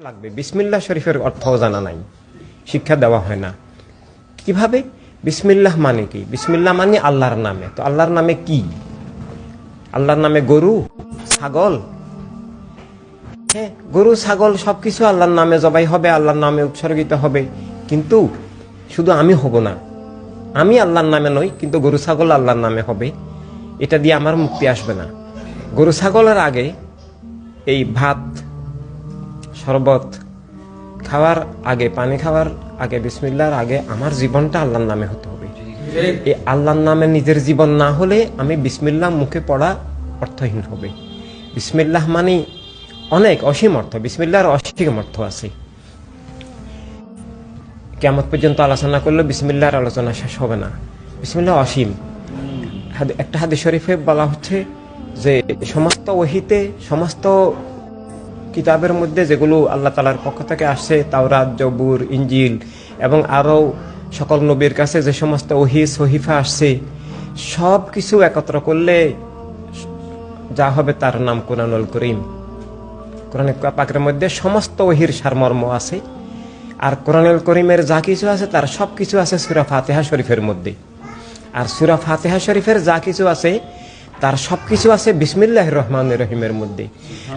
লাগবে? বিসমিল্লাহ শরীফের অর্থও জানা নাই। শিক্ষা দেওয়া হয় না। কীভাবে? বিসমিল্লাহ মানে কি? বিসমিল্লাহ মানে আল্লাহর নামে। তো আল্লাহর নামে কি? আল্লাহর নামে গরু? ছাগল? হ্যাঁ গরু, ছাগল সবকিছু আল্লাহর নামে জবাই হবে, আল্লাহর নামে উৎসর্গিত হবে। কিন্তু শুধু আমি হব না। আমি আল্লাহর নামে নই, কিন্তু গরু, ছাগল আল্লাহর নামে হবে। এটা দিয়ে আমার মুক্তি আসবে না। গরু, ছাগলের আগে এই ভাত শরবত খাওয়ার আগে, পানি খাওয়ার আগে, বিসমিল্লার আগে আমার জীবনটা আল্লাহর নামে হতে হবে। এই আল্লাহর নামে নিজের জীবন না হলে আমি বিসমিল্লাহ মুখে পড়া অর্থহীন হবে। বিসমিল্লাহ মানে অনেক অসীম অর্থ, বিসমিল্লাহর অসীম অর্থ আছে। কেমন পর্যন্ত আলোচনা করলে বিসমিল্লার আলোচনা শেষ হবে না। বিসমিল্লাহ অসীম। একটা হাদিস শরীফে বলা হচ্ছে যে, সমস্ত ওহিতে, সমস্ত কিতাবের মধ্যে যেগুলো আল্লাহ তালার পক্ষ থেকে আসছে, তাওরাত, জবুর ইঞ্জিল এবং আরও সকল নবীর কাছে যে সমস্ত ওহি, সহিফা আসছে সব কিছু একত্র করলে যা হবে তার নাম কোরআনুল করিম। কোরআন পাকের মধ্যে সমস্ত ওহির সারমর্ম আছে আর কোরআনুল করিমের যা কিছু আছে তার সব কিছু আছে সুরা ফাতেহা শরীফের মধ্যে। আর সুরা ফাতেহা শরীফের যা কিছু আছে তার সব কিছু আছে বিসমিল্লাহ রহমান রহিমের মধ্যে।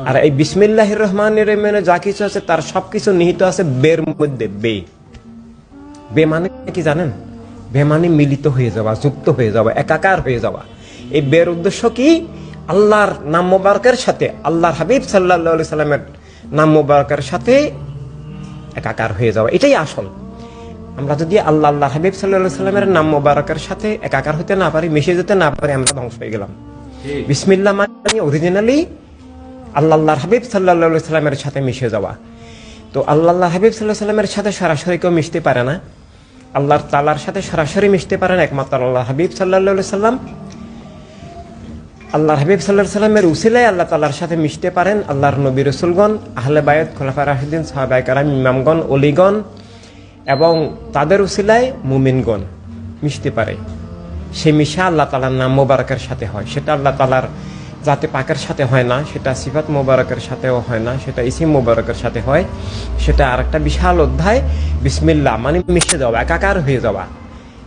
আর এই বিসমিল্লাহ রহমান রহিমের যা কিছু আছে, তার সব কিছু নিহিত আছে বের মধ্যে, বে। বে মানে কি জানেন? বে মানে মিলিত হয়ে যাওয়া, যুক্ত হয়ে যাওয়া, একাকার হয়ে যাওয়া। এই বের উদ্দেশ্য কি? আল্লাহর নাম মোবারকের সাথে, আল্লাহর হাবিব সাল্লাহ সাল্লামের নাম মোবারকের সাথে একাকার হয়ে যাওয়া। এটাই আসল। আমরা যদি আল্লাহ আল্লাহ হাবিব সাল্লাহ সাল্লামের নাম মোবারকের সাথে একাকার হতে না পারি, মিশে যেতে না পারি, আমরা ধ্বংস হয়ে গেলাম। বিসমিল্লা মানে অরিজিনালি আল্লাহ হাবিব সাল্লাহ সাল্লামের সাথে মিশে যাওয়া। তো আল্লাহ আল্লাহ হাবিব সাল্লাহ সাল্লামের সাথে সরাসরি কেউ মিশতে পারে না। আল্লাহর তালার সাথে সরাসরি মিশতে পারে না, একমাত্র আল্লাহ হাবিব সাল্লাহ সাল্লাম। আল্লাহর হাবিব সাল্লাহ সাল্লামের উসিলায় আল্লাহ তালার সাথে মিশতে পারেন আল্লাহর নবী রসুলগণ, আহলে বায়ত খোলাফা রাহিদিন সাহাবাই কারাম, ইমামগণ অলিগণ এবং তাদের উসিলায় মুমিনগণ মিশতে পারে। সে মিশা আল্লাহ তালার নাম মোবারকের সাথে হয়। সেটা আল্লাহ তালার জাতে পাকের সাথে হয় না, সেটা সিফাত মোবারকের সাথেও হয় না, সেটা ইসিম মোবারকের সাথে হয়। সেটা আরেকটা বিশাল অধ্যায় বিসমিল্লা মানে মিশে যাওয়া, একাকার হয়ে যাওয়া।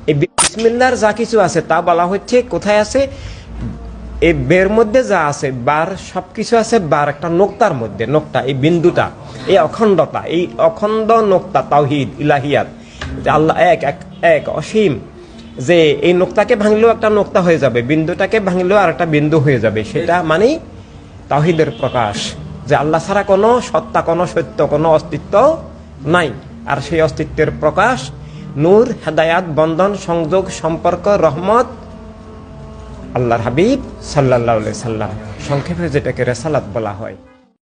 এই বিসমিল্লার যা কিছু আছে তা বলা হচ্ছে কোথায় আছে? এই বের মধ্যে যা আছে, বার, সবকিছু আছে বার একটা নোক্তার মধ্যে, নোক্তা, এই বিন্দুটা, এই অখণ্ডতা, এই অখণ্ড নোক্তা, তাওহিদ, ইলাহিয়াত। আল্লাহ এক এক এক, অসীম। যে এই নোক্তাকে ভাঙলেও একটা নোক্তা হয়ে যাবে, বিন্দুটাকে ভাঙলেও আর একটা বিন্দু হয়ে যাবে। সেটা মানে তাহিদের প্রকাশ, যে আল্লাহ ছাড়া কোনো সত্তা, কোনো সত্য, কোনো অস্তিত্ব নাই। আর সেই অস্তিত্বের প্রকাশ, নূর, হেদায়াত, বন্ধন, সংযোগ, সম্পর্ক, রহমত আল্লাহর হাবিব সাল্লাহ সাল্লাম। সংক্ষেপে যেটাকে রেসালাত বলা হয়।